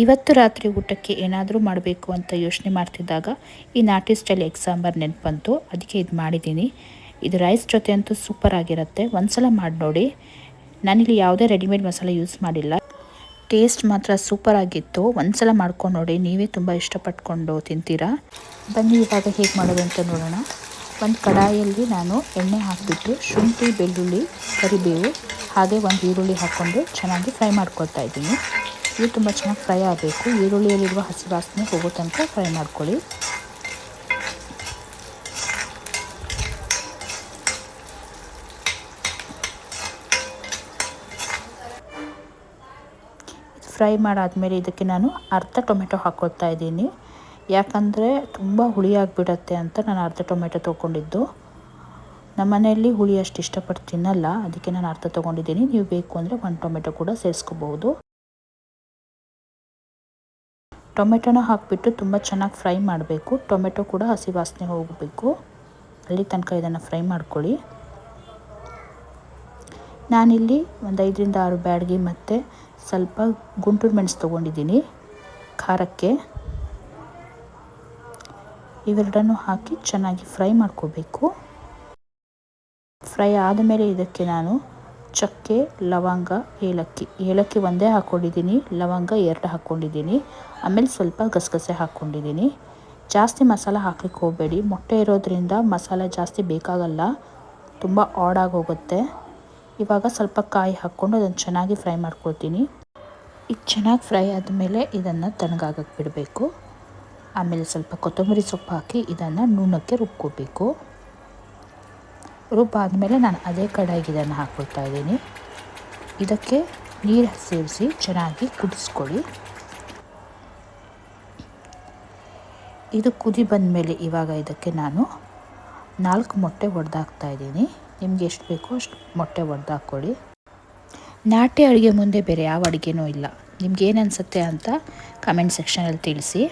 ಇವತ್ತು ರಾತ್ರಿ ಊಟಕ್ಕೆ ಏನಾದರೂ ಮಾಡಬೇಕು ಅಂತ ಯೋಚನೆ ಮಾಡ್ತಿದ್ದಾಗ ಈ ನಾಟಿ ಸ್ಟೈಲ್ ಎಗ್ ನೆನಪು ಬಂತು ಅದಕ್ಕೆ ಇದು ಮಾಡಿದ್ದೀನಿ. ಇದು ರೈಸ್ ಜೊತೆ ಅಂತೂ ಸೂಪರ್ ಆಗಿರುತ್ತೆ. ಒಂದ್ಸಲ ಮಾಡಿ ನೋಡಿ. ನಾನಿಲ್ಲಿ ಯಾವುದೇ ರೆಡಿಮೇಡ್ ಮಸಾಲೆ ಯೂಸ್ ಮಾಡಿಲ್ಲ. ಟೇಸ್ಟ್ ಮಾತ್ರ ಸೂಪರ್ ಆಗಿತ್ತು. ಒಂದ್ಸಲ ಮಾಡ್ಕೊಂಡು ನೋಡಿ. ನೀವೇ ತುಂಬ ಇಷ್ಟಪಟ್ಕೊಂಡು ತಿಂತೀರಾ? ಬನ್ನಿ, ಇವಾಗ ಹೇಗೆ ಮಾಡೋದು ಅಂತ ನೋಡೋಣ. ಒಂದು ಕಡಾಯಿಯಲ್ಲಿ ನಾನು ಎಣ್ಣೆ ಹಾಕಿಬಿಟ್ಟು ಶುಂಠಿ, ಬೆಳ್ಳುಳ್ಳಿ, ಕರಿಬೇವು ಹಾಗೆ ಒಂದು ಈರುಳ್ಳಿ ಹಾಕ್ಕೊಂಡು ಚೆನ್ನಾಗಿ ಫ್ರೈ ಮಾಡ್ಕೊಳ್ತಾ ಇದ್ದೀನಿ. ಇದು ತುಂಬ ಚೆನ್ನಾಗಿ ಫ್ರೈ ಆಗಬೇಕು. ಈರುಳ್ಳಿಯಲ್ಲಿರುವ ಹಸಿ ವಾಸನೆ ಹೋಗೋ ತನಕ ಫ್ರೈ ಮಾಡ್ಕೊಳ್ಳಿ. ಫ್ರೈ ಮಾಡಾದಮೇಲೆ ಇದಕ್ಕೆ ನಾನು ಅರ್ಧ ಟೊಮೆಟೊ ಹಾಕ್ಕೊಳ್ತಾ ಇದ್ದೀನಿ. ಯಾಕಂದರೆ ತುಂಬ ಹುಳಿ ಆಗಿಬಿಡತ್ತೆ ಅಂತ ನಾನು ಅರ್ಧ ಟೊಮೆಟೊ ತೊಗೊಂಡಿದ್ದು. ನಮ್ಮ ಮನೆಯಲ್ಲಿ ಹುಳಿ ಅಷ್ಟು ಇಷ್ಟಪಟ್ಟು ತಿನ್ನಲ್ಲ. ಅದಕ್ಕೆ ನಾನು ಅರ್ಧ ತೊಗೊಂಡಿದ್ದೀನಿ. ನೀವು ಬೇಕು ಅಂದರೆ ಒಂದು ಟೊಮೆಟೊ ಕೂಡ ಸೇರಿಸ್ಕೋಬಹುದು. ಟೊಮೆಟೊನ ಹಾಕಿಬಿಟ್ಟು ತುಂಬ ಚೆನ್ನಾಗಿ ಫ್ರೈ ಮಾಡಬೇಕು. ಟೊಮೆಟೊ ಕೂಡ ಹಸಿ ವಾಸನೆ ಹೋಗಬೇಕು. ಅಲ್ಲಿ ತನಕ ಇದನ್ನು ಫ್ರೈ ಮಾಡ್ಕೊಳ್ಳಿ. ನಾನಿಲ್ಲಿ ಒಂದು ಐದರಿಂದ ಆರು ಬ್ಯಾಡ್ಗೆ ಮತ್ತು ಸ್ವಲ್ಪ ಗುಂಟೂರು ಮೆಣಸು ತೊಗೊಂಡಿದ್ದೀನಿ ಖಾರಕ್ಕೆ. ಇವೆರಡನ್ನು ಹಾಕಿ ಚೆನ್ನಾಗಿ ಫ್ರೈ ಮಾಡ್ಕೋಬೇಕು. ಫ್ರೈ ಆದಮೇಲೆ ಇದಕ್ಕೆ ನಾನು ಚಕ್ಕೆ, ಲವಂಗ, ಏಲಕ್ಕಿ. ಏಲಕ್ಕಿ ಒಂದೇ ಹಾಕ್ಕೊಂಡಿದ್ದೀನಿ, ಲವಂಗ ಎರಡು ಹಾಕ್ಕೊಂಡಿದ್ದೀನಿ. ಆಮೇಲೆ ಸ್ವಲ್ಪ ಗಸಗಸೆ ಹಾಕ್ಕೊಂಡಿದ್ದೀನಿ. ಜಾಸ್ತಿ ಮಸಾಲ ಹಾಕ್ಲಿಕ್ಕೆ ಹೋಗಬೇಡಿ. ಮೊಟ್ಟೆ ಇರೋದ್ರಿಂದ ಮಸಾಲೆ ಜಾಸ್ತಿ ಬೇಕಾಗಲ್ಲ. ತುಂಬ ಆಡಾಗಿ ಹೋಗುತ್ತೆ. ಇವಾಗ ಸ್ವಲ್ಪ ಕಾಯಿ ಹಾಕ್ಕೊಂಡು ಅದನ್ನು ಚೆನ್ನಾಗಿ ಫ್ರೈ ಮಾಡ್ಕೊಳ್ತೀನಿ. ಈಗ ಚೆನ್ನಾಗಿ ಫ್ರೈ ಆದಮೇಲೆ ಇದನ್ನು ತಣ್ಣಗಾಗಕ್ಕೆ ಬಿಡಬೇಕು. ಆಮೇಲೆ ಸ್ವಲ್ಪ ಕೊತ್ತಂಬರಿ ಸೊಪ್ಪು ಹಾಕಿ ಇದನ್ನು ನೂನಕ್ಕೆ ರುಬ್ಕೋಬೇಕು. ರುಬ್ಬಾದಮೇಲೆ ನಾನು ಅದೇ ಕಡಾಯಿಗೆ ಇದನ್ನು ಹಾಕ್ಕೊಳ್ತಾ ಇದ್ದೀನಿ. ಇದಕ್ಕೆ ನೀರು ಸೇರಿಸಿ ಚೆನ್ನಾಗಿ ಕುದಿಸ್ಕೊಳ್ಳಿ. ಇದು ಕುದಿ ಬಂದಮೇಲೆ ಇವಾಗ ಇದಕ್ಕೆ ನಾನು ನಾಲ್ಕು ಮೊಟ್ಟೆ ಒಡೆದಾಕ್ತಾ ಇದ್ದೀನಿ. ನಿಮಗೆ ಎಷ್ಟು ಬೇಕೋ ಅಷ್ಟು ಮೊಟ್ಟೆ ಒಡೆದಾಕ್ಕೊಳ್ಳಿ. ನಾಟಿ ಅಡುಗೆ ಮುಂದೆ ಬೇರೆ ಯಾವ ಅಡುಗೆನೂ ಇಲ್ಲ. ನಿಮ್ಗೆ ಏನು ಅನಿಸುತ್ತೆ ಅಂತ ಕಮೆಂಟ್ ಸೆಕ್ಷನಲ್ಲಿ ತಿಳಿಸಿ.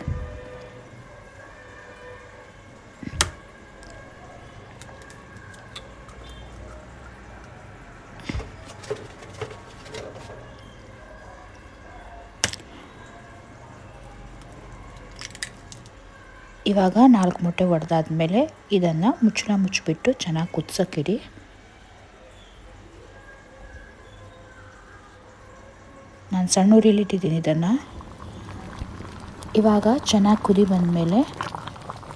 ಇವಾಗ ನಾಲ್ಕು ಮೊಟ್ಟೆ ಒಡೆದಾದ್ಮೇಲೆ ಇದನ್ನು ಮುಚ್ಚಳ ಮುಚ್ಚಿಬಿಟ್ಟು ಚೆನ್ನಾಗಿ ಕುದಿಸೋಕ್ಕಿಡಿ. ನಾನು ಸಣ್ಣ ಉರಿಲಿಟ್ಟಿದ್ದೀನಿ ಇದನ್ನು. ಇವಾಗ ಚೆನ್ನಾಗಿ ಕುದಿ ಬಂದಮೇಲೆ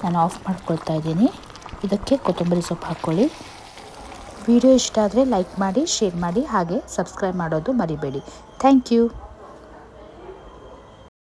ನಾನು ಆಫ್ ಮಾಡ್ಕೊಳ್ತಾ ಇದ್ದೀನಿ. ಇದಕ್ಕೆ ಕೊತ್ತಂಬರಿ ಸೊಪ್ಪು ಹಾಕ್ಕೊಳ್ಳಿ ವಿಡಿಯೋ ಇಷ್ಟ ಆದರೆ ಲೈಕ್ ಮಾಡಿ, ಶೇರ್ ಮಾಡಿ, ಹಾಗೆ ಸಬ್ಸ್ಕ್ರೈಬ್ ಮಾಡೋದು ಮರಿಬೇಡಿ. Thank you.